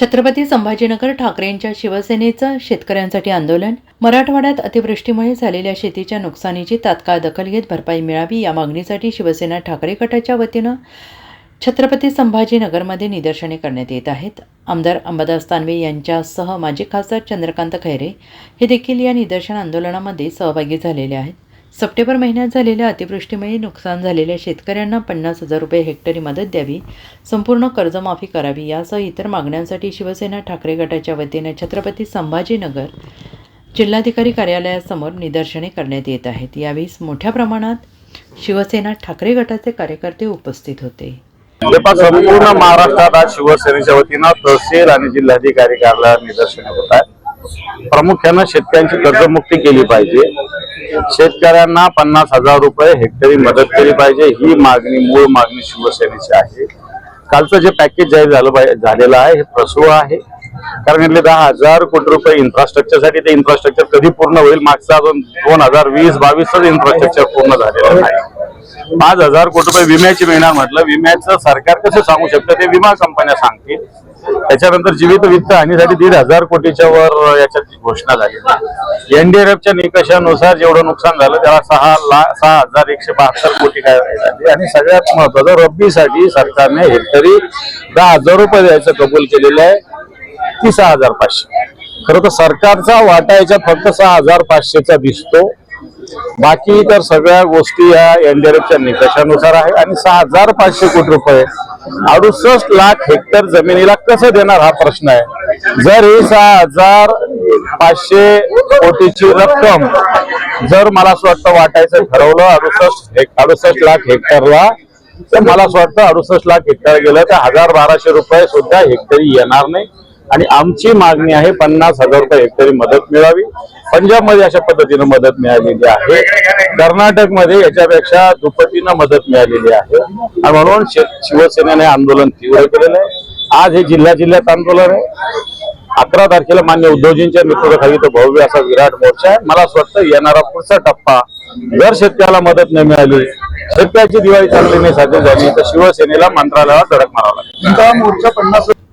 छत्रपती संभाजीनगर ठाकरेंच्या शिवसेनेचं शेतकऱ्यांसाठी आंदोलन. मराठवाड्यात अतिवृष्टीमुळे झालेल्या शेतीच्या नुकसानीची तात्काळ दखल घेत भरपाई मिळावी या मागणीसाठी शिवसेना ठाकरे गटाच्या वतीनं छत्रपती संभाजीनगरमध्ये निदर्शने करण्यात येत आहेत. आमदार अंबादास तानवे यांच्यासह माजी खासदार चंद्रकांत खैरे हे देखील या निदर्शन आंदोलनामध्ये सहभागी झालेले आहेत. सप्टेंबर महिन्यात झालेल्या अतिवृष्टीमुळे नुकसान झालेल्या शेतकऱ्यांना पन्नास हजार रुपये हेक्टरी मदत द्यावी संपूर्ण कर्जमाफी करावी यासह इतर मागण्यांसाठी शिवसेना ठाकरे गटाच्या वतीने छत्रपती संभाजीनगर जिल्हाधिकारी कार्यालयासमोर निदर्शने करण्यात येत आहेत. यावेळी मोठ्या प्रमाणात शिवसेना ठाकरे गटाचे कार्यकर्ते उपस्थित होते. संपूर्ण महाराष्ट्रात आज शिवसेनेच्या वतीनं तहसील आणि जिल्हाधिकारी कार्यालयात निदर्शने होत आहेत. प्रामुख्यानं शेतकऱ्यांची कर्जमुक्ती केली पाहिजे. शेतकऱ्यांना पन्नास हजार रुपये हेक्टरी मदत केली पाहिजे. ही मागणी मूळ मागणी शिवसेनेची आहे. कालचं जे पॅकेज जाहीर झालं पाहिजे झालेलं आहे हे फसवं आहे. कारण इथले दहा हजार कोटी रुपये इन्फ्रास्ट्रक्चरसाठी ते इन्फ्रास्ट्रक्चर कधी पूर्ण होईल मागचा अजून दोन हजार वीस बावीसच इन्फ्रास्ट्रक्चर पूर्ण झालेलं नाही. पाच हजार कोटी रुपये विम्याची मिळणार म्हटलं विम्याचं सरकार कसं सांगू शकतं? ते विमा कंपन्या सांगतील. त्याच्यानंतर जीवित वित्त हानीसाठी दीड हजार कोटीच्या वर याच्यात घोषणा झाली एनडीआरएफच्या निकषानुसार जेवढं नुकसान झालं त्याला सहा लाख सहा हजार एकशे बहात्तर कोटी काय झाली. आणि सगळ्यात महत्वाचं रब्बीसाठी सरकारने हेक्टरी दहा हजार रुपये द्यायचं कबूल केलेलं आहे ती सहा हजार पाचशे. खरं तर सरकारचा वाटा याच्यात फक्त सहा हजार पाचशेचा दिसतो. बाकी तर सगळ्या गोष्टी या एनडीआरएफच्या निकषानुसार आहे आणि सहा हजार पाचशे कोटी रुपये अडुसष्ट लाख हेक्टर जमिनीला कसं देणार हा प्रश्न आहे. जर ही सहा हजार पाचशे कोटीची रक्कम जर मला असं वाटतं वाटायचं ठरवलं अडुसष्ट अडुसष्ट लाख हेक्टरला तर मला असं वाटतं अडुसष्ट लाख हेक्टर गेलं तर हजार बाराशे रुपये सुद्धा हेक्टरी येणार नाही. आणि आमची मागणी आहे पन्नास हजार रुपये हेक्टरी मदत मिळावी. पंजाबमध्ये अशा पद्धतीनं मदत मिळालेली आहे. कर्नाटकमध्ये याच्यापेक्षा दुपटीनं मदत मिळालेली आहे. आणि म्हणून शिवसेनेने आंदोलन तीव्र केलेलं आहे. आज हे जिल्ह्या जिल्ह्यात आंदोलन आहे. अकरा तारखेला मान्य उद्धवजींच्या नेतृत्वाखाली तो भव्य असा विराट मोर्चा आहे. मला असं वाटतं येणारा पुढचा टप्पा जर शेतकऱ्याला मदत नाही मिळाली शेतकऱ्याची दिवाळी चांगली नाही साध्य झाली तर शिवसेनेला मंत्रालयाला धडक मारावा लागेल.